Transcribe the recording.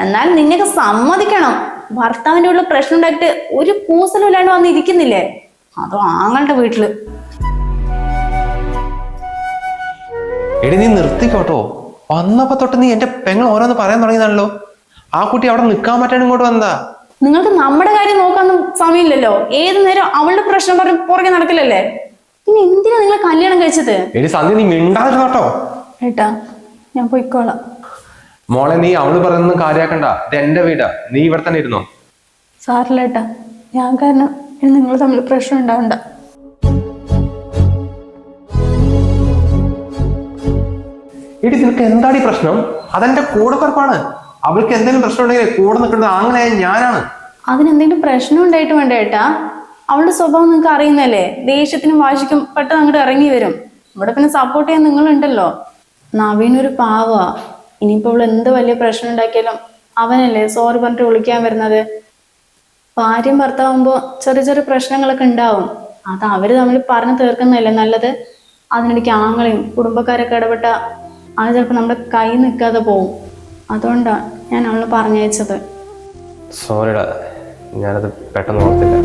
എന്നാൽ നിന്നൊക്കെ സമ്മതിക്കണം. ഭർത്താവിന്റെ ഉള്ള പ്രശ്നം ഉണ്ടായിട്ട് ഒരു കൂസലും ഇല്ലാണ്ട് വന്ന് ഇരിക്കുന്നില്ലേ? അതോ ആങ്ങളുടെ വീട്ടിൽ. എടി നീ നിർത്തിക്കോട്ടോ. വന്നപ്പോ തൊട്ട് നീ എന്റെ പെങ്ങൾ ഓരോന്ന് പറയാൻ തുടങ്ങിയതാണല്ലോ. ആ കുട്ടി അവിടെ നിൽക്കാൻ പറ്റാൻ ഇങ്ങോട്ട് വന്നതാ. നിങ്ങൾക്ക് നമ്മുടെ കാര്യം നോക്കാനൊന്നും സമയമില്ലല്ലോ. ഏത് നേരം അവളുടെ പ്രശ്നം പറഞ്ഞ് പുറകെ നടക്കില്ലല്ലേ പിന്നെ എന്തിനാ നിങ്ങൾ കല്യാണം കഴിച്ചത്? എടി സന്ധ്യ നീ മിണ്ടാതിരുന്നോട്ടോ. ഏട്ടാ ഞാൻ പോയിക്കോളാം. മോളെ നീ അവൾ പറയുന്നത് കാര്യാക്കണ്ട. ഇത് എന്റെ വീടാ. നീ ഇവിടെ തന്നെ ഇരുന്നോ. സാറില്ല ഏട്ടാ ഞാൻ കാരണം ഇനി നിങ്ങൾ തമ്മിൽ പ്രശ്നം ഉണ്ടാവണ്ട. എടി നിനക്ക് എന്താണ് ഈ പ്രശ്നം? അതെന്റെ കൂടെ പറപ്പാണ്. അവൾക്ക് എന്തെങ്കിലും പ്രശ്നം ഉണ്ടെങ്കിൽ കൂടെ നിൽക്കുന്നത് അങ്ങനെ ഞാനാണ്. അതിനെന്തെങ്കിലും പ്രശ്നം ഉണ്ടായിട്ട് വേണ്ട ഏട്ടാ? അവളുടെ സ്വഭാവം നിങ്ങൾക്ക് അറിയുന്നല്ലേ ദേഷ്യത്തിനും വാശിക്കും പെട്ടെന്ന് അങ്ങോട്ട് ഇറങ്ങി വരും. ഇവിടെ പിന്നെ സപ്പോർട്ട് ചെയ്യാൻ നിങ്ങളുണ്ടല്ലോ. നവീൻ ഒരു പാവാ. ഇനിയിപ്പോ അവൾ എന്ത് വലിയ പ്രശ്നം ഉണ്ടാക്കിയാലും അവനല്ലേ സോറി പറഞ്ഞിട്ട് വിളിക്കാൻ വരുന്നത്? ഭാര്യയും ഭർത്താവുമ്പോ ചെറിയ ചെറിയ പ്രശ്നങ്ങളൊക്കെ ഉണ്ടാവും. അത് അവർ തമ്മിൽ പറഞ്ഞു തീർക്കുന്നതല്ലേ നല്ലത്? അതിനിടയ്ക്ക് ആങ്ങളെയും കുടുംബക്കാരൊക്കെ ഇടപെട്ട അത് ചിലപ്പോൾ നമ്മുടെ കൈ നിൽക്കാതെ പോവും. അതുകൊണ്ടാണ് ഞാൻ അവളെ പറഞ്ഞയച്ചത്. സോറിടാ ഞാനത് പെട്ടെന്ന് ഓർത്തില്ല.